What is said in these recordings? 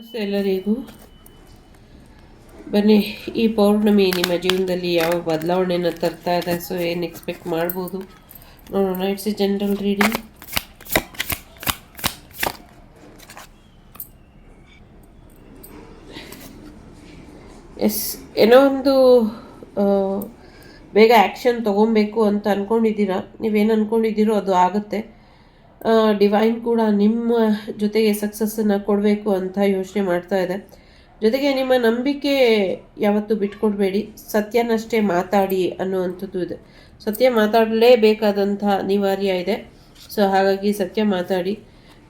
ನಮಸ್ತೆ ಎಲ್ಲರಿಗೂ ಬನ್ನಿ, ಈ ಪೌರ್ಣಮಿ ನಿಮ್ಮ ಜೀವನದಲ್ಲಿ ಯಾವ ಬದಲಾವಣೆನ ತರ್ತಾ ಇದೆ ಸೊ ಏನು ಎಕ್ಸ್ಪೆಕ್ಟ್ ಮಾಡ್ಬೋದು? ನೋಡೋಣ ಇಟ್ಸ್ ಎ ಜನರಲ್ ರೀಡಿಂಗ್ ಎಸ್ ಏನೋ ಒಂದು ಬೇಗ ಆ್ಯಕ್ಷನ್ ತೊಗೊಬೇಕು ಅಂತ ಅಂದ್ಕೊಂಡಿದ್ದೀರಾ ನೀವೇನು ಅಂದ್ಕೊಂಡಿದ್ದೀರೋ ಅದು ಆಗುತ್ತೆ. ಡಿವೈನ್ ಕೂಡ ನಿಮ್ಮ ಜೊತೆಗೆ ಸಕ್ಸಸ್ಸನ್ನು ಕೊಡಬೇಕು ಅಂತ ಯೋಚನೆ ಮಾಡ್ತಾ ಇದೆ. ಜೊತೆಗೆ ನಿಮ್ಮ ನಂಬಿಕೆ ಯಾವತ್ತೂ ಬಿಟ್ಕೊಡ್ಬೇಡಿ. ಸತ್ಯನಷ್ಟೇ ಮಾತಾಡಿ ಅನ್ನುವಂಥದ್ದು ಇದೆ. ಸತ್ಯ ಮಾತಾಡಲೇಬೇಕಾದಂಥ ಅನಿವಾರ್ಯ ಇದೆ. ಸೊ ಹಾಗಾಗಿ ಸತ್ಯ ಮಾತಾಡಿ.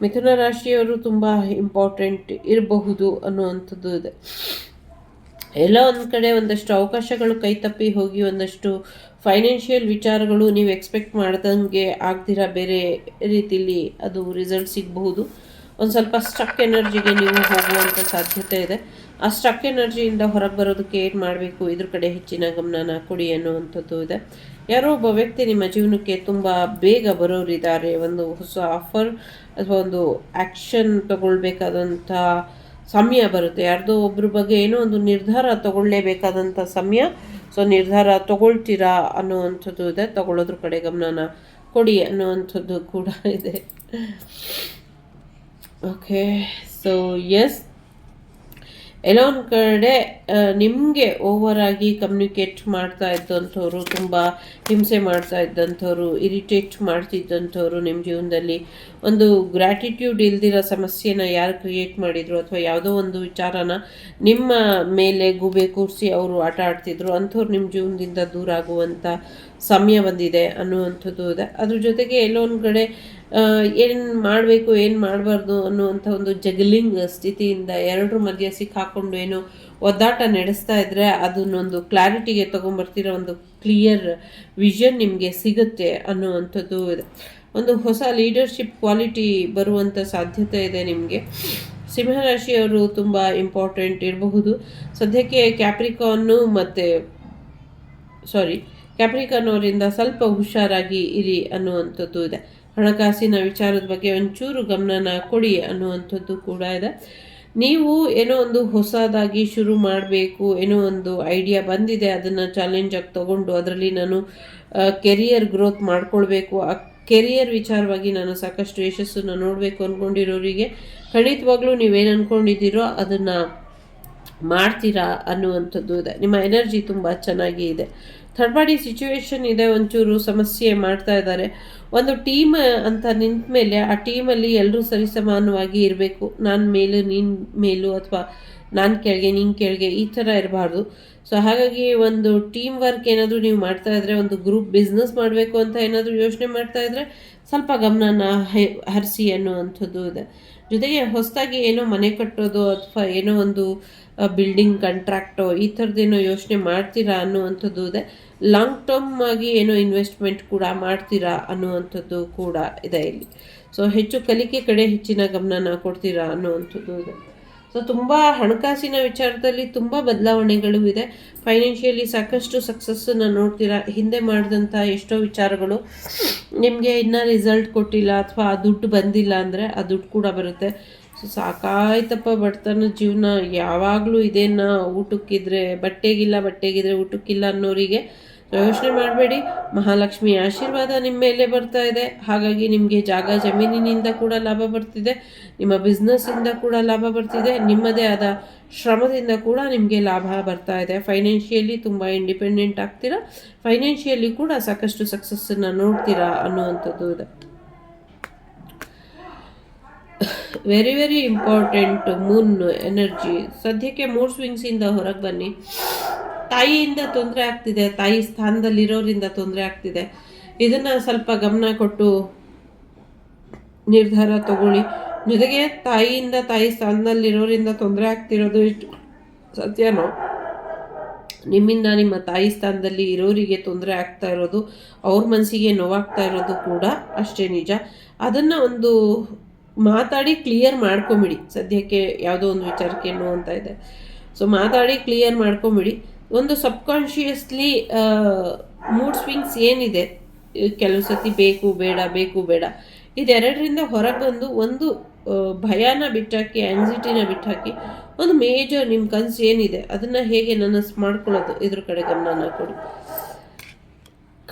ಮಿಥುನ ರಾಶಿಯವರು ತುಂಬ ಇಂಪಾರ್ಟೆಂಟ್ ಇರಬಹುದು ಅನ್ನುವಂಥದ್ದು ಇದೆ. ಎಲ್ಲೋ ಒಂದು ಕಡೆ ಒಂದಷ್ಟು ಅವಕಾಶಗಳು ಕೈತಪ್ಪಿ ಹೋಗಿ ಒಂದಷ್ಟು ಫೈನಾನ್ಷಿಯಲ್ ವಿಚಾರಗಳು ನೀವು ಎಕ್ಸ್ಪೆಕ್ಟ್ ಮಾಡ್ದಂಗೆ ಆಗ್ದಿರ ಬೇರೆ ರೀತಿಲಿ ಅದು ರಿಸಲ್ಟ್ ಸಿಗಬಹುದು. ಒಂದು ಸ್ವಲ್ಪ ಸ್ಟಕ್ ಎನರ್ಜಿಗೆ ನೀವು ಹೋಗುವಂಥ ಸಾಧ್ಯತೆ ಇದೆ. ಆ ಸ್ಟಕ್ ಎನರ್ಜಿಯಿಂದ ಹೊರಗೆ ಬರೋದಕ್ಕೆ ಏನು ಮಾಡಬೇಕು? ಇದ್ರ ಕಡೆ ಹೆಚ್ಚಿನ ಗಮನನ ಕೊಡಿ ಅನ್ನುವಂಥದ್ದು ಇದೆ. ಯಾರೋ ಒಬ್ಬ ವ್ಯಕ್ತಿ ನಿಮ್ಮ ಜೀವನಕ್ಕೆ ತುಂಬ ಬೇಗ ಬರೋರಿದ್ದಾರೆ. ಒಂದು ಹೊಸ ಆಫರ್ ಅಥವಾ ಒಂದು ಆ್ಯಕ್ಷನ್ ತಗೊಳ್ಬೇಕಾದಂಥ ಸಮಯ ಬರುತ್ತೆ. ಯಾರ್ದೋ ಒಬ್ಬರ ಬಗ್ಗೆ ಏನೋ ಒಂದು ನಿರ್ಧಾರ ತಗೊಳ್ಳೇಬೇಕಾದಂಥ ಸಮಯ. ಸೊ ನಿರ್ಧಾರ ತಗೊಳ್ತೀರಾ ಅನ್ನುವಂಥದ್ದು ಇದೆ. ತಗೊಳ್ಳೋದ್ರ ಕಡೆ ಗಮನನ ಕೊಡಿ ಅನ್ನುವಂಥದ್ದು ಕೂಡ ಇದೆ. ಓಕೆ ಸೊ ಎಸ್ ಎಲ್ಲೋ ಒಂದು ಕಡೆ ನಿಮಗೆ ಓವರ್ ಆಗಿ ಕಮ್ಯುನಿಕೇಟ್ ಮಾಡ್ತಾ ಇದ್ದಂಥವ್ರು, ತುಂಬ ಹಿಂಸೆ ಮಾಡ್ತಾ ಇದ್ದಂಥವ್ರು ಇರಿಟೇಟ್ ಮಾಡ್ತಿದ್ದಂಥವ್ರು ನಿಮ್ಮ ಜೀವನದಲ್ಲಿ, ಒಂದು ಗ್ರ್ಯಾಟಿಟ್ಯೂಡ್ ಇಲ್ದಿರೋ ಸಮಸ್ಯೆನ ಯಾರು ಕ್ರಿಯೇಟ್ ಮಾಡಿದ್ರು ಅಥವಾ ಯಾವುದೋ ಒಂದು ವಿಚಾರನ ನಿಮ್ಮ ಮೇಲೆ ಗುಬೆ ಕೂರಿಸಿ ಅವರು ಆಟ ಆಡ್ತಿದ್ರು, ಅಂಥವ್ರು ನಿಮ್ಮ ಜೀವನದಿಂದ ದೂರ ಆಗುವಂಥ ಸಮಯ ಬಂದಿದೆ ಅನ್ನುವಂಥದ್ದು ಇದೆ. ಅದ್ರ ಜೊತೆಗೆ ಎಲ್ಲೋ ಒಂದು ಕಡೆ ಏನು ಮಾಡಬೇಕು, ಏನು ಮಾಡಬಾರ್ದು ಅನ್ನುವಂಥ ಒಂದು ಜಗಲಿಂಗ್ ಸ್ಥಿತಿಯಿಂದ ಎರಡರ ಮಧ್ಯ ಸಿಕ್ಕಾಕೊಂಡು ಏನು ಒದ್ದಾಟ ನಡೆಸ್ತಾ ಇದ್ದರೆ ಅದನ್ನೊಂದು ಕ್ಲಾರಿಟಿಗೆ ತೊಗೊಂಬರ್ತಿರೋ ಒಂದು ಕ್ಲಿಯರ್ ವಿಷನ್ ನಿಮಗೆ ಸಿಗುತ್ತೆ ಅನ್ನುವಂಥದ್ದು ಇದೆ. ಒಂದು ಹೊಸ ಲೀಡರ್ಶಿಪ್ ಕ್ವಾಲಿಟಿ ಬರುವಂಥ ಸಾಧ್ಯತೆ ಇದೆ ನಿಮಗೆ. ಸಿಂಹರಾಶಿಯವರು ತುಂಬ ಇಂಪಾರ್ಟೆಂಟ್ ಇರಬಹುದು. ಸದ್ಯಕ್ಕೆ ಕ್ಯಾಪ್ರಿಕಾನ್ನು ಮತ್ತು, ಸಾರಿ ಕ್ಯಾಪ್ರಿಕಾನ್ ಅವರಿಂದ ಸ್ವಲ್ಪ ಹುಷಾರಾಗಿ ಇರಿ ಅನ್ನುವಂಥದ್ದು ಇದೆ. ಹಣಕಾಸಿನ ವಿಚಾರದ ಬಗ್ಗೆ ಒಂಚೂರು ಗಮನನ ಕೊಡಿ ಅನ್ನುವಂಥದ್ದು ಕೂಡ ಇದೆ. ನೀವು ಏನೋ ಒಂದು ಹೊಸದಾಗಿ ಶುರು ಮಾಡಬೇಕು, ಏನೋ ಒಂದು ಐಡಿಯಾ ಬಂದಿದೆ, ಅದನ್ನು ಚಾಲೆಂಜಾಗಿ ತಗೊಂಡು ಅದರಲ್ಲಿ ನಾನು ಕೆರಿಯರ್ ಗ್ರೋತ್ ಮಾಡ್ಕೊಳ್ಬೇಕು. ಆ ಕೆರಿಯರ್ ವಿಚಾರವಾಗಿ ನಾನು ಸಾಕಷ್ಟು ಯಶಸ್ಸನ್ನು ನೋಡಬೇಕು ಅಂದ್ಕೊಂಡಿರೋರಿಗೆ ಖಂಡಿತವಾಗ್ಲೂ ನೀವೇನು ಅಂದ್ಕೊಂಡಿದ್ದೀರೋ ಅದನ್ನು ಮಾಡ್ತೀರಾ ಅನ್ನುವಂಥದ್ದು ಇದೆ. ನಿಮ್ಮ ಎನರ್ಜಿ ತುಂಬ ಚೆನ್ನಾಗಿ ಇದೆ. ಥರ್ಡ್ ಪಾರ್ಟಿ ಸಿಚುವೇಶನ್ ಇದೆ, ಒಂಚೂರು ಸಮಸ್ಯೆ ಮಾಡ್ತಾ ಇದ್ದಾರೆ. ಒಂದು ಟೀಮ್, ಅಂತ ನಿಂತ ಮೇಲೆ ಆ ಟೀಮಲ್ಲಿ ಎಲ್ಲರೂ ಸರಿಸಮಾನವಾಗಿ ಇರಬೇಕು. ನಾನು ಮೇಲೆ, ನೀನು ಮೇಲು, ಅಥವಾ ನಾನು ಕೆಳಗೆ, ನೀನು ಕೆಳಗೆ, ಈ ಥರ ಇರಬಾರ್ದು. ಸೊ ಹಾಗಾಗಿ ಒಂದು ಟೀಮ್ ವರ್ಕ್ ಏನಾದರೂ ನೀವು ಮಾಡ್ತಾ ಇದ್ರೆ, ಒಂದು ಗ್ರೂಪ್ ಬಿಸ್ನೆಸ್ ಮಾಡಬೇಕು ಅಂತ ಏನಾದರೂ ಯೋಚನೆ ಮಾಡ್ತಾ ಇದ್ರೆ, ಸ್ವಲ್ಪ ಗಮನನ ಹರಿಸಿ ಅನ್ನುವಂಥದ್ದು ಇದೆ. ಜೊತೆಗೆ ಹೊಸದಾಗಿ ಏನೋ ಮನೆ ಕಟ್ಟೋದು ಅಥವಾ ಏನೋ ಒಂದು ಬಿಲ್ಡಿಂಗ್ ಕಂಟ್ರಾಕ್ಟೋ ಈ ಥರದ್ದೇನೋ ಯೋಚನೆ ಮಾಡ್ತೀರಾ ಅನ್ನುವಂಥದ್ದು ಇದೆ. ಲಾಂಗ್ ಟರ್ಮ್ ಆಗಿ ಏನೋ ಇನ್ವೆಸ್ಟ್ಮೆಂಟ್ ಕೂಡ ಮಾಡ್ತೀರಾ ಅನ್ನುವಂಥದ್ದು ಕೂಡ ಇದೆ ಇಲ್ಲಿ. ಸೊ ಹೆಚ್ಚು ಕಲಿಕೆ ಕಡೆ ಹೆಚ್ಚಿನ ಗಮನನ ಕೊಡ್ತೀರಾ ಅನ್ನುವಂಥದ್ದು ಇದೆ. ಸೊ ತುಂಬ ಹಣಕಾಸಿನ ವಿಚಾರದಲ್ಲಿ ತುಂಬ ಬದಲಾವಣೆಗಳು ಇದೆ. ಫೈನಾನ್ಷಿಯಲಿ ಸಾಕಷ್ಟು ಸಕ್ಸಸ್ಸನ್ನು ನೋಡ್ತೀರಾ? ಹಿಂದೆ ಮಾಡಿದಂಥ ಎಷ್ಟೋ ವಿಚಾರಗಳು ನಿಮಗೆ ಇನ್ನೂ ರಿಸಲ್ಟ್ ಕೊಟ್ಟಿಲ್ಲ ಅಥವಾ ಆ ದುಡ್ಡು ಬಂದಿಲ್ಲ ಅಂದರೆ ಆ ದುಡ್ಡು ಕೂಡ ಬರುತ್ತೆ. ಸೊ ಸಾಕಾಯ್ತಪ್ಪ ಬಡತನ ಜೀವನ. ಯಾವಾಗಲೂ ಇದೇನ ಊಟಕ್ಕಿದ್ರೆ ಬಟ್ಟೆಗಿಲ್ಲ, ಬಟ್ಟೆಗಿದ್ರೆ ಊಟಕ್ಕಿಲ್ಲ ಅನ್ನೋರಿಗೆ ಯೋಚನೆ ಮಾಡಬೇಡಿ. ಮಹಾಲಕ್ಷ್ಮಿ ಆಶೀರ್ವಾದ ನಿಮ್ಮ ಮೇಲೆ ಬರ್ತಾ ಇದೆ. ಹಾಗಾಗಿ ನಿಮಗೆ ಜಾಗ ಜಮೀನಿನಿಂದ ಕೂಡ ಲಾಭ ಬರ್ತಿದೆ. ನಿಮ್ಮ ಬಿಸ್ನೆಸ್ಸಿಂದ ಕೂಡ ಲಾಭ ಬರ್ತಿದೆ. ನಿಮ್ಮದೇ ಆದ ಶ್ರಮದಿಂದ ಕೂಡ ನಿಮಗೆ ಲಾಭ ಬರ್ತಾ ಇದೆ. ಫೈನಾನ್ಷಿಯಲಿ ತುಂಬ ಇಂಡಿಪೆಂಡೆಂಟ್ ಆಗ್ತೀರಾ? ಫೈನಾನ್ಷಿಯಲಿ ಕೂಡ ಸಾಕಷ್ಟು ಸಕ್ಸಸ್ಸನ್ನು ನೋಡ್ತೀರಾ ಅನ್ನುವಂಥದ್ದು ಇದೆ. Very very important moon energy ಸದ್ಯಕ್ಕೆ ಮೂಡ್ ಸ್ವಿಂಗ್ಸಿಂದ ಹೊರಗೆ ಬನ್ನಿ. ತಾಯಿಯಿಂದ ತೊಂದರೆ ಆಗ್ತಿದೆ. ತಾಯಿ ಸ್ಥಾನದಲ್ಲಿರೋರಿಂದ ತೊಂದರೆ ಆಗ್ತಿದೆ. ಇದನ್ನು ಸ್ವಲ್ಪ ಗಮನ ಕೊಟ್ಟು ನಿರ್ಧಾರ ತಗೊಳ್ಳಿ. ಜೊತೆಗೆ ತಾಯಿಯಿಂದ ತಾಯಿ ಸ್ಥಾನದಲ್ಲಿರೋರಿಂದ ತೊಂದರೆ ಆಗ್ತಿರೋದು ಇಷ್ಟು. ಸತ್ಯನೋ? ನಿಮ್ಮಿಂದ ನಿಮ್ಮ ತಾಯಿ ಸ್ಥಾನದಲ್ಲಿ ಇರೋರಿಗೆ ತೊಂದರೆ ಆಗ್ತಾ ಇರೋದು, ಅವ್ರ ಮನಸ್ಸಿಗೆ ನೋವಾಗ್ತಾ ಇರೋದು ಕೂಡ ಅಷ್ಟೇ ನಿಜ. ಅದನ್ನು ಒಂದು ಮಾತಾಡಿ ಕ್ಲಿಯರ್ ಮಾಡ್ಕೊಂಬಿಡಿ. ಸದ್ಯಕ್ಕೆ ಯಾವುದೋ ಒಂದು ವಿಚಾರಕ್ಕೆ ಏನು ಅಂತ ಇದೆ. ಸೊ ಮಾತಾಡಿ ಕ್ಲಿಯರ್ ಮಾಡ್ಕೊಂಬಿಡಿ. ಒಂದು ಸಬ್ಕಾನ್ಷಿಯಸ್ಲಿ ಮೂಡ್ ಸ್ವಿಂಗ್ಸ್ ಏನಿದೆ? ಕೆಲವು ಸತಿ ಬೇಕು, ಬೇಡ ಬೇಕು, ಬೇಡ. ಇದೆರಡರಿಂದ ಹೊರಗೆ ಬಂದು ಒಂದು ಭಯನ ಬಿಟ್ಟಾಕಿ ಆ್ಯನ್ಸಿಟಿನ ಬಿಟ್ಟಾಕಿ, ಒಂದು ಮೇಜರ್ ನಿಮ್ಮ ಕನಸು ಏನಿದೆ? ಅದನ್ನು ಹೇಗೆ ನನಸು, ಮಾಡ್ಕೊಳ್ಳೋದು? ಇದ್ರ ಕಡೆ ಗಮನನ ಕೊಡಿ.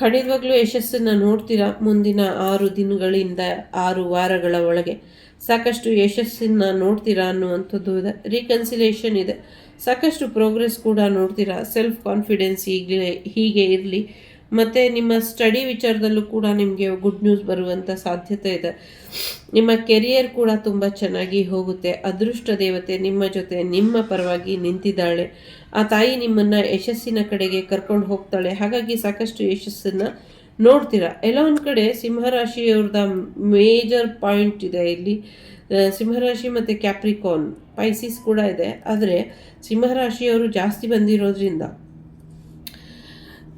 ಖಂಡಿತವಾಗ್ಲೂ ಯಶಸ್ಸನ್ನು ನೋಡ್ತೀರಾ? ಮುಂದಿನ ಆರು ದಿನಗಳಿಂದ ಆರು ವಾರಗಳ ಒಳಗೆ. ಸಾಕಷ್ಟು ಯಶಸ್ಸನ್ನು ನೋಡ್ತೀರಾ ಅನ್ನುವಂಥದ್ದು ಇದೆ. ರೀಕನ್ಸಿಲೇಷನ್ ಇದೆ. ಸಾಕಷ್ಟು ಪ್ರೋಗ್ರೆಸ್ ಕೂಡ ನೋಡ್ತೀರಾ? ಸೆಲ್ಫ್ ಕಾನ್ಫಿಡೆನ್ಸ್ ಈಗಲೇ ಹೀಗೆ ಇರಲಿ. ಮತ್ತು ನಿಮ್ಮ ಸ್ಟಡಿ ವಿಚಾರದಲ್ಲೂ ಕೂಡ ನಿಮಗೆ ಗುಡ್ ನ್ಯೂಸ್ ಬರುವಂಥ ಸಾಧ್ಯತೆ ಇದೆ. ನಿಮ್ಮ ಕೆರಿಯರ್ ಕೂಡ ತುಂಬ ಚೆನ್ನಾಗಿ ಹೋಗುತ್ತೆ. ಅದೃಷ್ಟ ದೇವತೆ ನಿಮ್ಮ ಜೊತೆ, ನಿಮ್ಮ ಪರವಾಗಿ ನಿಂತಿದ್ದಾಳೆ. ಆ ತಾಯಿ ನಿಮ್ಮನ್ನು ಯಶಸ್ಸಿನ ಕಡೆಗೆ ಕರ್ಕೊಂಡು ಹೋಗ್ತಾಳೆ. ಹಾಗಾಗಿ ಸಾಕಷ್ಟು ಯಶಸ್ಸನ್ನು ನೋಡ್ತೀರಾ? ಎಲ್ಲ ಒಂದು ಕಡೆ ಸಿಂಹರಾಶಿಯವ್ರದ ಮೇಜರ್ ಪಾಯಿಂಟ್ ಇದೆ ಇಲ್ಲಿ. ಸಿಂಹರಾಶಿ ಮತ್ತು ಕ್ಯಾಪ್ರಿಕಾನ್ ಪೈಸಿಸ್ ಕೂಡ ಇದೆ. ಆದರೆ ಸಿಂಹರಾಶಿಯವರು ಜಾಸ್ತಿ ಬಂದಿರೋದ್ರಿಂದ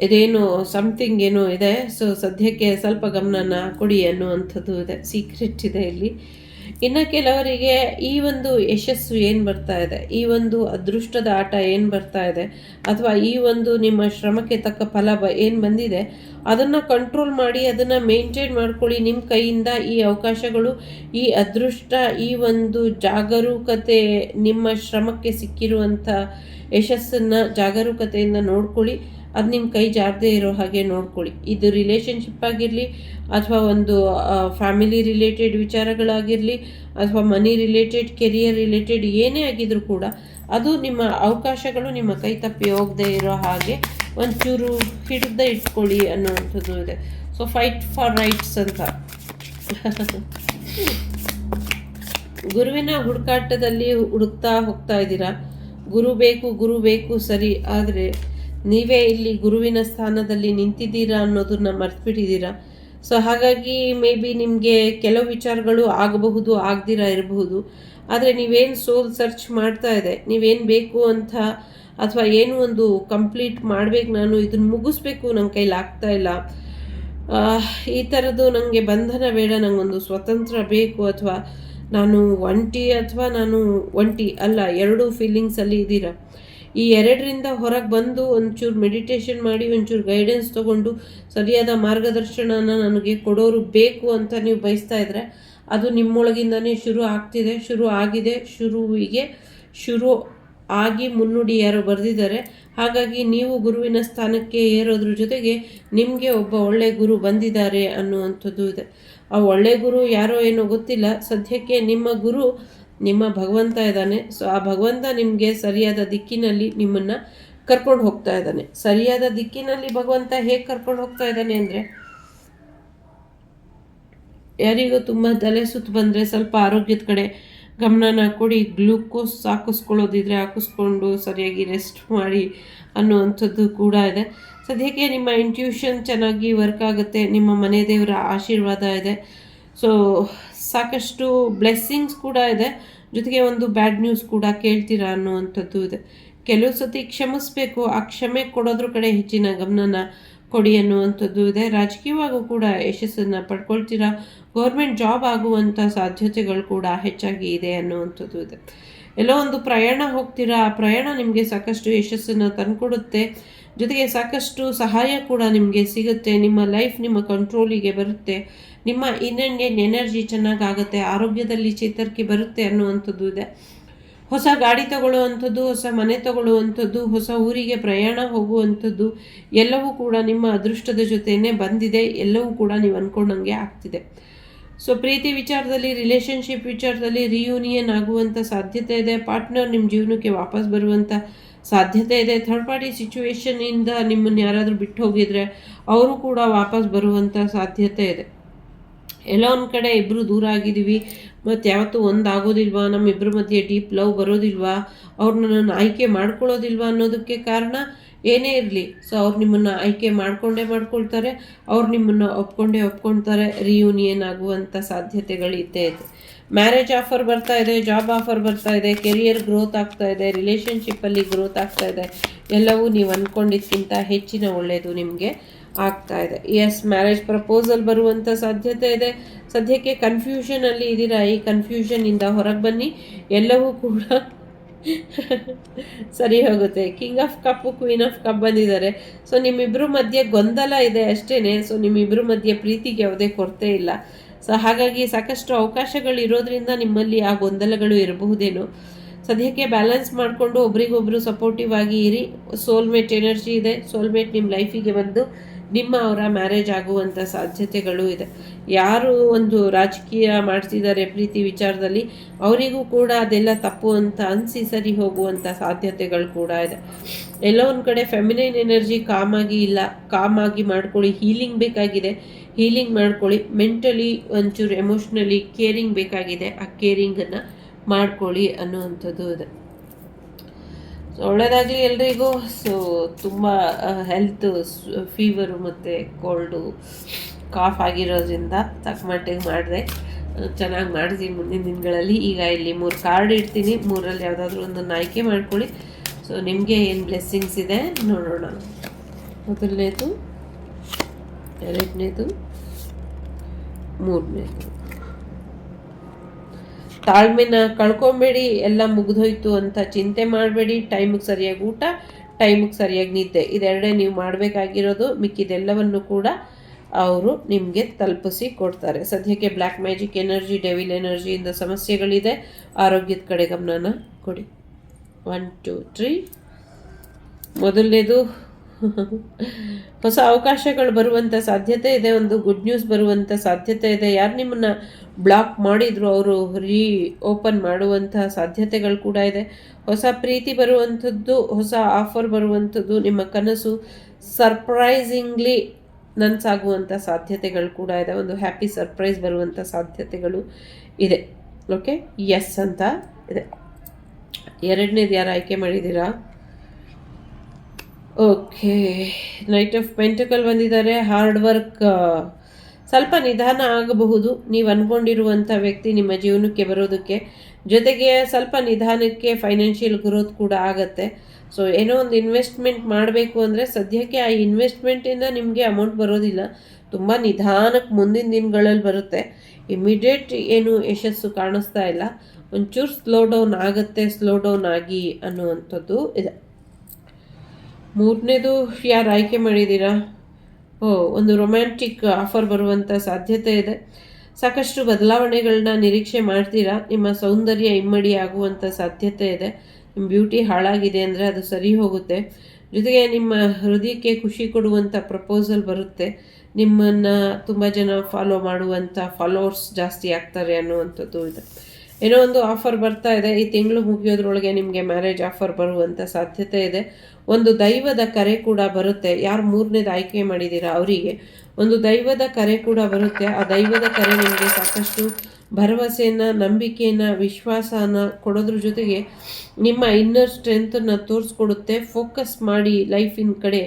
ಇದೇನು ಸಮಥಿಂಗ್ ಏನೋ ಇದೆ. ಸೊ ಸದ್ಯಕ್ಕೆ ಸ್ವಲ್ಪ ಗಮನನ ಕೊಡಿ ಅನ್ನುವಂಥದ್ದು ಇದೆ. ಸೀಕ್ರೆಟ್ ಇದೆ ಇಲ್ಲಿ. ಇನ್ನು ಕೆಲವರಿಗೆ ಈ ಒಂದು ಯಶಸ್ಸು ಏನು ಬರ್ತಾ ಇದೆ? ಈ ಒಂದು ಅದೃಷ್ಟದ ಆಟ ಏನು ಬರ್ತಾ ಇದೆ? ಅಥವಾ ಈ ಒಂದು ನಿಮ್ಮ ಶ್ರಮಕ್ಕೆ ತಕ್ಕ ಫಲ ಬ, ಏನು ಬಂದಿದೆ? ಅದನ್ನು ಕಂಟ್ರೋಲ್ ಮಾಡಿ, ಅದನ್ನು ಮೇಂಟೈನ್ ಮಾಡ್ಕೊಳ್ಳಿ. ನಿಮ್ಮ ಕೈಯಿಂದ ಈ ಅವಕಾಶಗಳು, ಈ ಅದೃಷ್ಟ, ಈ ಒಂದು ಜಾಗರೂಕತೆ, ನಿಮ್ಮ ಶ್ರಮಕ್ಕೆ ಸಿಕ್ಕಿರುವಂಥ ಯಶಸ್ಸನ್ನು, ಜಾಗರೂಕತೆಯಿಂದ ನೋಡ್ಕೊಳ್ಳಿ. ಅದು ನಿಮ್ಮ ಕೈ ಜಾರದೇ ಇರೋ ಹಾಗೆ ನೋಡ್ಕೊಳ್ಳಿ. ಇದು ರಿಲೇಷನ್ಶಿಪ್ ಆಗಿರಲಿ ಅಥವಾ ಒಂದು ಫ್ಯಾಮಿಲಿ ರಿಲೇಟೆಡ್ ವಿಚಾರಗಳಾಗಿರಲಿ ಅಥವಾ ಮನಿ ರಿಲೇಟೆಡ್ ಕೆರಿಯರ್ ರಿಲೇಟೆಡ್ ಏನೇ ಆಗಿದ್ರು ಕೂಡ ಅದು ನಿಮ್ಮ ಅವಕಾಶಗಳು ನಿಮ್ಮ ಕೈ ತಪ್ಪಿ ಹೋಗದೆ ಇರೋ ಹಾಗೆ ಒಂಚೂರು ಹಿಡಿದ ಇಟ್ಕೊಳ್ಳಿ ಅನ್ನೋವಂಥದ್ದು ಇದೆ. ಸೊ ಫೈಟ್ ಫಾರ್ ರೈಟ್ಸ್ ಅಂತ. ಗುರುವಿನ ಹುಡುಕಾಟದಲ್ಲಿ ಹುಡುಕ್ತಾ ಹೋಗ್ತಾ ಇದ್ದೀರಾ? ಗುರು ಬೇಕು ಗುರು ಬೇಕು ಸರಿ, ಆದರೆ ನೀವೇ ಇಲ್ಲಿ ಗುರುವಿನ ಸ್ಥಾನದಲ್ಲಿ ನಿಂತಿದ್ದೀರಾ ಅನ್ನೋದನ್ನ ಮರ್ತ್ಬಿಟ್ಟಿದ್ದೀರಾ? ಸೊ ಹಾಗಾಗಿ ಮೇ ಬಿ ನಿಮಗೆ ಕೆಲವು ವಿಚಾರಗಳು ಆಗಬಹುದು, ಆಗದಿರ ಇರಬಹುದು. ಆದರೆ ನೀವೇನು ಸೋಲ್ ಸರ್ಚ್ ಮಾಡ್ತಾ ಇದೆ, ನೀವೇನು ಬೇಕು ಅಂತ ಅಥವಾ ಏನು ಒಂದು ಕಂಪ್ಲೀಟ್ ಮಾಡ್ಬೇಕು ನಾನು ಇದನ್ನು ಮುಗಿಸ್ಬೇಕು ನನ್ನ ಕೈಲಿ ಆಗ್ತಾ ಇಲ್ಲ. ಈ ಥರದ್ದು ನನಗೆ ಬಂಧನ ಬೇಡ ನನಗೊಂದು ಸ್ವತಂತ್ರ ಬೇಕು ಅಥವಾ ನಾನು ಒಂಟಿ ಅಥವಾ ನಾನು ಒಂಟಿ ಅಲ್ಲ, ಎರಡೂ ಫೀಲಿಂಗ್ಸಲ್ಲಿ ಇದ್ದೀರಾ? ಈ ಎರಡರಿಂದ ಹೊರಗೆ ಬಂದು ಒಂಚೂರು ಮೆಡಿಟೇಷನ್ ಮಾಡಿ, ಒಂಚೂರು ಗೈಡೆನ್ಸ್ ತೊಗೊಂಡು ಸರಿಯಾದ ಮಾರ್ಗದರ್ಶನನ ನನಗೆ ಕೊಡೋರು ಬೇಕು ಅಂತ ನೀವು ಬಯಸ್ತಾ ಇದ್ರೆ ಅದು ನಿಮ್ಮೊಳಗಿಂದನೇ ಶುರು ಆಗ್ತಿದೆ, ಶುರು ಆಗಿದೆ, ಶುರುವಿಗೆ ಶುರು ಆಗಿ ಮುನ್ನುಡಿ ಯಾರೋ ಬರೆದಿದ್ದಾರೆ. ಹಾಗಾಗಿ ನೀವು ಗುರುವಿನ ಸ್ಥಾನಕ್ಕೆ ಏರೋದ್ರ ಜೊತೆಗೆ ನಿಮಗೆ ಒಬ್ಬ ಒಳ್ಳೆ ಗುರು ಬಂದಿದ್ದಾರೆ ಅನ್ನುವಂಥದ್ದು ಇದೆ. ಆ ಒಳ್ಳೆ ಗುರು ಯಾರೋ ಏನೋ ಗೊತ್ತಿಲ್ಲ. ಸದ್ಯಕ್ಕೆ ನಿಮ್ಮ ಗುರು ನಿಮ್ಮ ಭಗವಂತ ಇದ್ದಾನೆ. ಸೊ ಆ ಭಗವಂತ ನಿಮಗೆ ಸರಿಯಾದ ದಿಕ್ಕಿನಲ್ಲಿ ನಿಮ್ಮನ್ನು ಕರ್ಕೊಂಡು ಹೋಗ್ತಾ ಇದ್ದಾನೆ. ಸರಿಯಾದ ದಿಕ್ಕಿನಲ್ಲಿ ಭಗವಂತ ಹೇಗೆ ಕರ್ಕೊಂಡು ಹೋಗ್ತಾ ಇದ್ದಾನೆ ಅಂದರೆ, ಯಾರಿಗೂ ತುಂಬ ತಲೆ ಸುತ್ತು ಬಂದರೆ ಸ್ವಲ್ಪ ಆರೋಗ್ಯದ ಕಡೆ ಗಮನನ ಕೊಡಿ. ಗ್ಲೂಕೋಸ್ ಹಾಕಿಸ್ಕೊಳ್ಳೋದಿದ್ರೆ ಹಾಕಿಸ್ಕೊಂಡು ಸರಿಯಾಗಿ ರೆಸ್ಟ್ ಮಾಡಿ ಅನ್ನುವಂಥದ್ದು ಕೂಡ ಇದೆ. ಸದ್ಯಕ್ಕೆ ನಿಮ್ಮ ಇಂಟ್ಯೂಷನ್ ಚೆನ್ನಾಗಿ ವರ್ಕ್ ಆಗುತ್ತೆ. ನಿಮ್ಮ ಮನೆ ದೇವರ ಆಶೀರ್ವಾದ ಇದೆ. ಸೊ ಸಾಕಷ್ಟು ಬ್ಲೆಸ್ಸಿಂಗ್ಸ್ ಕೂಡ ಇದೆ. ಜೊತೆಗೆ ಒಂದು ಬ್ಯಾಡ್ ನ್ಯೂಸ್ ಕೂಡ ಕೇಳ್ತೀರಾ ಅನ್ನುವಂಥದ್ದು ಇದೆ. ಕೆಲವು ಸತಿ ಕ್ಷಮಿಸ್ಬೇಕು, ಆ ಕ್ಷಮೆ ಕೊಡೋದ್ರ ಕಡೆ ಹೆಚ್ಚಿನ ಗಮನನ ಕೊಡಿ ಅನ್ನುವಂಥದ್ದು ಇದೆ. ರಾಜಕೀಯವಾಗೂ ಕೂಡ ಯಶಸ್ಸನ್ನು ಪಡ್ಕೊಳ್ತೀರಾ? ಗೌರ್ಮೆಂಟ್ ಜಾಬ್ ಆಗುವಂಥ ಸಾಧ್ಯತೆಗಳು ಕೂಡ ಹೆಚ್ಚಾಗಿ ಇದೆ ಅನ್ನುವಂಥದ್ದು ಇದೆ. ಎಲ್ಲೋ ಒಂದು ಪ್ರಯಾಣ ಹೋಗ್ತೀರಾ? ಆ ಪ್ರಯಾಣ ನಿಮಗೆ ಸಾಕಷ್ಟು ಯಶಸ್ಸನ್ನು ತಂದುಕೊಡುತ್ತೆ. ಜೊತೆಗೆ ಸಾಕಷ್ಟು ಸಹಾಯ ಕೂಡ ನಿಮಗೆ ಸಿಗುತ್ತೆ. ನಿಮ್ಮ ಲೈಫ್ ನಿಮ್ಮ ಕಂಟ್ರೋಲಿಗೆ ಬರುತ್ತೆ. ನಿಮ್ಮ ಇನ್ನೆಂಡಿಯನ್ ಎನರ್ಜಿ ಚೆನ್ನಾಗಾಗುತ್ತೆ, ಆರೋಗ್ಯದಲ್ಲಿ ಚೇತರಿಕೆ ಬರುತ್ತೆ ಅನ್ನುವಂಥದ್ದು ಇದೆ. ಹೊಸ ಗಾಡಿ ತಗೊಳ್ಳುವಂಥದ್ದು, ಹೊಸ ಮನೆ ತಗೊಳ್ಳುವಂಥದ್ದು, ಹೊಸ ಊರಿಗೆ ಪ್ರಯಾಣ ಹೋಗುವಂಥದ್ದು, ಎಲ್ಲವೂ ಕೂಡ ನಿಮ್ಮ ಅದೃಷ್ಟದ ಜೊತೆಯೇ ಬಂದಿದೆ, ಎಲ್ಲವೂ ಕೂಡ ನೀವು ಅಂದ್ಕೊಂಡಂಗೆ ಆಗ್ತಿದೆ. ಸೊ ಪ್ರೀತಿ ವಿಚಾರದಲ್ಲಿ ರಿಲೇಷನ್ಶಿಪ್ ವಿಚಾರದಲ್ಲಿ ರಿಯೂನಿಯನ್ ಆಗುವಂಥ ಸಾಧ್ಯತೆ ಇದೆ ಪಾರ್ಟ್ನರ್ ನಿಮ್ಮ ಜೀವನಕ್ಕೆ ವಾಪಸ್ ಬರುವಂಥ ಸಾಧ್ಯತೆ ಇದೆ ಥರ್ಡ್ ಪಾರ್ಟಿ ಸಿಚುವೇಶನಿಂದ ನಿಮ್ಮನ್ನು ಯಾರಾದರೂ ಬಿಟ್ಟು ಹೋಗಿದ್ರೆ, ಅವರು ಕೂಡ ವಾಪಸ್ ಬರುವಂಥ ಸಾಧ್ಯತೆ ಇದೆ. ಎಲ್ಲ ಒಂದು ಕಡೆ ಇಬ್ಬರು ದೂರ ಆಗಿದ್ದೀವಿ ಮತ್ತು ಯಾವತ್ತೂ ಒಂದಾಗೋದಿಲ್ವಾ ನಮ್ಮಿಬ್ಬರ ಮಧ್ಯೆ ಡೀಪ್ ಲವ್ ಬರೋದಿಲ್ವಾ? ಅವ್ರನ್ನ ನಾನು ಆಯ್ಕೆ ಮಾಡ್ಕೊಳ್ಳೋದಿಲ್ವಾ ಅನ್ನೋದಕ್ಕೆ ಕಾರಣ ಏನೇ ಇರಲಿ. ಸೊ ಅವ್ರು ನಿಮ್ಮನ್ನು ಆಯ್ಕೆ ಮಾಡಿಕೊಂಡೇ ಮಾಡ್ಕೊಳ್ತಾರೆ. ಅವ್ರು ನಿಮ್ಮನ್ನು ಒಪ್ಕೊಂಡೇ ಒಪ್ಕೊಳ್ತಾರೆ ರಿಯೂನಿಯನ್ ಆಗುವಂಥ ಸಾಧ್ಯತೆಗಳಿದ್ದೇ ಇದೆ ಮ್ಯಾರೇಜ್ ಆಫರ್ ಬರ್ತಾ ಇದೆ ಜಾಬ್ ಆಫರ್ ಬರ್ತಾ ಇದೆ ಕೆರಿಯರ್ ಗ್ರೋತ್ ಆಗ್ತಾ ಇದೆ ರಿಲೇಷನ್ಶಿಪ್ಪಲ್ಲಿ ಗ್ರೋತ್ ಆಗ್ತಾ ಇದೆ. ಎಲ್ಲವೂ ನೀವು ಅಂದ್ಕೊಂಡಿದ್ದಕ್ಕಿಂತ ಹೆಚ್ಚಿನ ಒಳ್ಳೆಯದು ನಿಮಗೆ. ಆಗ್ತಾ ಇದೆ. ಎಸ್ ಮ್ಯಾರೇಜ್ ಪ್ರಪೋಸಲ್ ಬರುವಂಥ ಸಾಧ್ಯತೆ ಇದೆ. ಸದ್ಯಕ್ಕೆ ಕನ್ಫ್ಯೂಷನಲ್ಲಿ ಇದ್ದೀರಾ? ಈ ಕನ್ಫ್ಯೂಷನಿಂದ ಹೊರಗೆ ಬನ್ನಿ. ಎಲ್ಲವೂ ಕೂಡ ಸರಿ ಹೋಗುತ್ತೆ. King of cup queen of cup ಬಂದಿದ್ದಾರೆ. ಸೊ ನಿಮ್ಮಿಬ್ಬರ ಮಧ್ಯೆ ಗೊಂದಲ ಇದೆ ಅಷ್ಟೇ ಸೊ ನಿಮ್ಮಿಬ್ಬರ ಮಧ್ಯೆ ಪ್ರೀತಿಗೆ ಯಾವುದೇ ಕೊರತೆ ಇಲ್ಲ. ಸೊ ಹಾಗಾಗಿ ಸಾಕಷ್ಟು ಅವಕಾಶಗಳು ಇರೋದ್ರಿಂದ ನಿಮ್ಮಲ್ಲಿ ಆ ಗೊಂದಲಗಳು ಇರಬಹುದೇನೋ. ಸದ್ಯಕ್ಕೆ ಬ್ಯಾಲೆನ್ಸ್ ಮಾಡಿಕೊಂಡು ಒಬ್ರಿಗೊಬ್ರು ಸಪೋರ್ಟಿವ್ ಆಗಿ ಇರಿ. ಸೋಲ್ಮೇಟ್ ಎನರ್ಜಿ ಇದೆ. ಸೋಲ್ಮೇಟ್ ನಿಮ್ಮ ಲೈಫಿಗೆ ಬಂದು ನಿಮ್ಮ ಅವರ ಮ್ಯಾರೇಜ್ ಆಗುವಂಥ ಸಾಧ್ಯತೆಗಳು ಇದೆ. ಯಾರು ಒಂದು ರಾಜಕೀಯ ಮಾಡ್ತಿದ್ದಾರೆ ಪ್ರೀತಿ ವಿಚಾರದಲ್ಲಿ, ಅವರಿಗೂ ಕೂಡ ಅದೆಲ್ಲ ತಪ್ಪು ಅಂತ ಅನಿಸಿ ಸರಿ ಹೋಗುವಂಥ ಸಾಧ್ಯತೆಗಳು ಕೂಡ ಇದೆ. ಎಲ್ಲೋ ಒಂದು ಕಡೆ ಫೆಮಿನೈನ್ ಎನರ್ಜಿ ಕಾಮಾಗಿ ಇಲ್ಲ ಕಾಮಾಗಿ ಮಾಡ್ಕೊಳ್ಳಿ ಹೀಲಿಂಗ್ ಬೇಕಾಗಿದೆ. ಹೀಲಿಂಗ್ ಮಾಡ್ಕೊಳ್ಳಿ ಮೆಂಟಲಿ ಒಂಚೂರು ಎಮೋಷ್ನಲಿ ಕೇರಿಂಗ್ ಬೇಕಾಗಿದೆ. ಆ ಕೇರಿಂಗನ್ನು ಮಾಡ್ಕೊಳ್ಳಿ ಅನ್ನುವಂಥದ್ದು ಇದೆ. ಒಳ್ಳೆಯದಾಗಲಿ ಎಲ್ರಿಗೂ. ಸೊ ತುಂಬ ಹೆಲ್ತ್ ಫೀವರು ಮತ್ತು ಕೋಲ್ಡು ಕಾಫ್ ಆಗಿರೋದ್ರಿಂದ ತಕ್ಕ ಮಟ್ಟಿಗೆ ಮಾಡಿದೆ. ಚೆನ್ನಾಗಿ ಮಾಡಿದ್ದೀನಿ ಮುಂದಿನ ದಿನಗಳಲ್ಲಿ. ಈಗ ಇಲ್ಲಿ ಮೂರು ಕಾರ್ಡ್ ಇಡ್ತೀನಿ. ಮೂರಲ್ಲಿ ಯಾವುದಾದ್ರೂ ಒಂದನ್ನು ಆಯ್ಕೆ ಮಾಡ್ಕೊಳ್ಳಿ. ಸೊ ನಿಮಗೆ ಏನು ಬ್ಲೆಸ್ಸಿಂಗ್ಸ್ ಇದೆ ನೋಡೋಣ. ಮೊದಲನೇದು, ಎರಡನೇದು, ಮೂರನೇದು. ತಾಳ್ಮೆನ ಕಳ್ಕೊಬೇಡಿ, ಎಲ್ಲ ಮುಗಿದೋಯ್ತು ಅಂತ ಚಿಂತೆ ಮಾಡಬೇಡಿ. ಟೈಮಿಗೆ ಸರಿಯಾಗಿ ಊಟ, ಟೈಮಿಗೆ ಸರಿಯಾಗಿ ನಿದ್ದೆ. ಇದೆರಡೇ ನೀವು ಮಾಡಬೇಕಾಗಿರೋದು, ಮಿಕ್ಕಿದೆಲ್ಲವನ್ನು ಕೂಡ ಅವರು ನಿಮಗೆ ತಲುಪಿಸಿ ಕೊಡ್ತಾರೆ. ಸದ್ಯಕ್ಕೆ ಬ್ಲ್ಯಾಕ್ ಮ್ಯಾಜಿಕ್ ಎನರ್ಜಿ, ಡೆವಿಲ್ ಎನರ್ಜಿಯಿಂದ ಸಮಸ್ಯೆಗಳಿದೆ. ಆರೋಗ್ಯದ ಕಡೆ ಗಮನನ ಕೊಡಿ. One, two, three. ಮೊದಲನೇದು ಹೊಸ ಅವಕಾಶಗಳು ಬರುವಂಥ ಸಾಧ್ಯತೆ ಇದೆ, ಒಂದು ಗುಡ್ ನ್ಯೂಸ್ ಬರುವಂಥ ಸಾಧ್ಯತೆ ಇದೆ. ಯಾರು ನಿಮ್ಮನ್ನು ಬ್ಲಾಕ್ ಮಾಡಿದ್ರು, ಅವರು ರೀ ಓಪನ್ ಮಾಡುವಂಥ ಸಾಧ್ಯತೆಗಳು ಕೂಡ ಇದೆ. ಹೊಸ ಪ್ರೀತಿ ಬರುವಂಥದ್ದು, ಹೊಸ ಆಫರ್ ಬರುವಂಥದ್ದು, ನಿಮ್ಮ ಕನಸು ಸರ್ಪ್ರೈಸಿಂಗ್ಲಿ ನನ್ಸಾಗುವಂಥ ಸಾಧ್ಯತೆಗಳು ಕೂಡ ಇದೆ. ಒಂದು ಹ್ಯಾಪಿ ಸರ್ಪ್ರೈಸ್ ಬರುವಂಥ ಸಾಧ್ಯತೆಗಳು ಇದೆ. ಓಕೆ ಎಸ್ ಅಂತ ಇದೆ. ಎರಡನೇದು ಯಾರು ಆಯ್ಕೆ ಮಾಡಿದ್ದೀರಾ? ಓಕೆ ನೈಟ್ ಆಫ್ ಪೆಂಟಕಲ್ ಬಂದಿದ್ದಾರೆ. ಹಾರ್ಡ್ ವರ್ಕ್ ಸ್ವಲ್ಪ ನಿಧಾನ ಆಗಬಹುದು. ನೀವು ಅಂದ್ಕೊಂಡಿರುವಂಥ ವ್ಯಕ್ತಿ ನಿಮ್ಮ ಜೀವನಕ್ಕೆ ಬರೋದಕ್ಕೆ. ಜೊತೆಗೆ ಸ್ವಲ್ಪ ನಿಧಾನಕ್ಕೆ ಫೈನಾನ್ಷಿಯಲ್ ಗ್ರೋತ್ ಕೂಡ ಆಗತ್ತೆ. ಸೊ ಏನೋ ಒಂದು ಇನ್ವೆಸ್ಟ್ಮೆಂಟ್ ಮಾಡಬೇಕು ಅಂದರೆ ಸದ್ಯಕ್ಕೆ ಆ ಇನ್ವೆಸ್ಟ್ಮೆಂಟಿಂದ ನಿಮಗೆ ಅಮೌಂಟ್ ಬರೋದಿಲ್ಲ. ತುಂಬ ನಿಧಾನಕ್ಕೆ ಮುಂದಿನ ದಿನಗಳಲ್ಲಿ ಬರುತ್ತೆ. ಇಮಿಡಿಯೇಟ್ ಏನು ಯಶಸ್ಸು ಕಾಣಿಸ್ತಾ ಇಲ್ಲ. ಒಂಚೂರು ಸ್ಲೋ ಡೌನ್ ಆಗುತ್ತೆ ಸ್ಲೋ ಡೌನ್ ಆಗಿ ಅನ್ನುವಂಥದ್ದು ಇದೆ. ಮೂರನೇದು, ಯಾರು ಆಯ್ಕೆ ಮಾಡಿದ್ದೀರಾ ಓ, ಒಂದು ರೊಮ್ಯಾಂಟಿಕ್ ಆಫರ್ ಬರುವಂಥ ಸಾಧ್ಯತೆ ಇದೆ. ಸಾಕಷ್ಟು ಬದಲಾವಣೆಗಳನ್ನ ನಿರೀಕ್ಷೆ ಮಾಡ್ತೀರಾ? ನಿಮ್ಮ ಸೌಂದರ್ಯ ಇಮ್ಮಡಿ ಆಗುವಂಥ ಸಾಧ್ಯತೆ ಇದೆ. ನಿಮ್ಮ ಬ್ಯೂಟಿ ಹಾಳಾಗಿದೆ ಅಂದರೆ ಅದು ಸರಿ ಹೋಗುತ್ತೆ. ಜೊತೆಗೆ ನಿಮ್ಮ ಹೃದಯಕ್ಕೆ ಖುಷಿ ಕೊಡುವಂಥ ಪ್ರಪೋಸಲ್ ಬರುತ್ತೆ. ನಿಮ್ಮನ್ನು ತುಂಬ ಜನ ಫಾಲೋ ಮಾಡುವಂಥ ಫಾಲೋವರ್ಸ್ ಜಾಸ್ತಿ ಆಗ್ತಾರೆ ಅನ್ನುವಂಥದ್ದು ಇದೆ. ಏನೋ ಒಂದು ಆಫರ್ ಬರ್ತಾ ಇದೆ. ಈ ತಿಂಗಳು ಮುಗಿಯೋದ್ರೊಳಗೆ ನಿಮಗೆ ಮ್ಯಾರೇಜ್ ಆಫರ್ ಬರುವಂಥ ಸಾಧ್ಯತೆ ಇದೆ. ಒಂದು ದೈವದ ಕರೆ ಕೂಡ ಬರುತ್ತೆ. ಯಾರು ಮೂರನೇದು ಆಯ್ಕೆ ಮಾಡಿದ್ದೀರಾ ಅವರಿಗೆ? ಒಂದು ದೈವದ ಕರೆ ಕೂಡ ಬರುತ್ತೆ. ಆ ದೈವದ ಕರೆ ನಿಮಗೆ ಸಾಕಷ್ಟು ಭರವಸೆಯನ್ನು, ನಂಬಿಕೆಯನ್ನು, ವಿಶ್ವಾಸನ ಕೊಡೋದ್ರ ಜೊತೆಗೆ ನಿಮ್ಮ ಇನ್ನರ್ ಸ್ಟ್ರೆಂತನ್ನು ತೋರಿಸ್ಕೊಡುತ್ತೆ. ಫೋಕಸ್ ಮಾಡಿ ಲೈಫಿನ ಕಡೆ.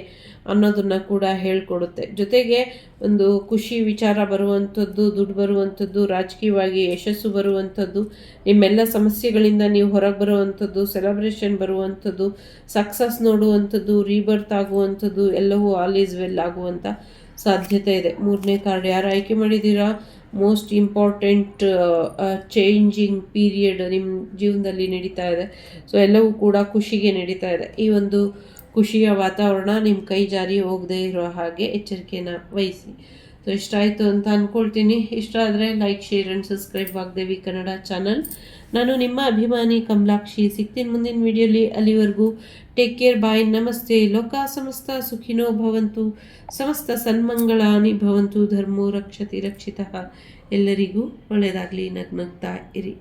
ಅನ್ನೋದನ್ನು ಕೂಡ ಹೇಳ್ಕೊಡುತ್ತೆ. ಜೊತೆಗೆ ಒಂದು ಖುಷಿ ವಿಚಾರ ಬರುವಂಥದ್ದು, ದುಡ್ಡು ಬರುವಂಥದ್ದು, ರಾಜಕೀಯವಾಗಿ ಯಶಸ್ಸು ಬರುವಂಥದ್ದು, ನಿಮ್ಮೆಲ್ಲ ಸಮಸ್ಯೆಗಳಿಂದ ನೀವು ಹೊರಗೆ ಬರುವಂಥದ್ದು ಸೆಲೆಬ್ರೇಷನ್ ಬರುವಂಥದ್ದು ಸಕ್ಸಸ್ ನೋಡುವಂಥದ್ದು ರೀಬರ್ತ್ ಆಗುವಂಥದ್ದು, ಎಲ್ಲವೂ ಆಲ್ ಈಸ್ ವೆಲ್ ಆಗುವಂಥ ಸಾಧ್ಯತೆ ಇದೆ. ಮೂರನೇ ಕಾರ್ಡ್ ಯಾರು ಆಯ್ಕೆ ಮಾಡಿದ್ದೀರಾ? ಮೋಸ್ಟ್ ಇಂಪಾರ್ಟೆಂಟ್ ಚೇಂಜಿಂಗ್ ಪೀರಿಯಡ್ ನಿಮ್ಮ ಜೀವನದಲ್ಲಿ ನಡೀತಾ ಇದೆ. ಸೊ ಎಲ್ಲವೂ ಕೂಡ ಖುಷಿಗೆ ನಡೀತಾ ಇದೆ. ಈ ಒಂದು ಖುಷಿಯ ವಾತಾವರಣ ನಿಮ್ಮ ಕೈ ಜಾರಿ ಹೋಗದೆ ಇರೋ ಹಾಗೆ ಎಚ್ಚರಿಕೆನ ವಹಿಸಿ. ಸೊ, ಇಷ್ಟ ಆಯಿತು ಅಂತ ಅಂದ್ಕೊಳ್ತೀನಿ ಇಷ್ಟ ಆದರೆ like share and subscribe Vagdevi Kannada channel ನಾನು ನಿಮ್ಮ ಅಭಿಮಾನಿ ಕಮಲಾಕ್ಷಿ. ಸಿಗ್ತೀನಿ ಮುಂದಿನ ವಿಡಿಯೋಲಿ ಅಲ್ಲಿವರೆಗೂ ಟೇಕ್ ಕೇರ್ ಬಾಯ್ ನಮಸ್ತೆ. ಲೋಕ ಸಮಸ್ತ ಸುಖಿನೋ ಭವಂತು. ಸಮಸ್ತ ಸನ್ಮಂಗಳಾನಿ ಭವಂತು. ಧರ್ಮೋ ರಕ್ಷತಿ ರಕ್ಷಿತ. ಎಲ್ಲರಿಗೂ ಒಳ್ಳೆಯದಾಗಲಿ ನಗ್ನಗ್ತಾ ಇರಿ.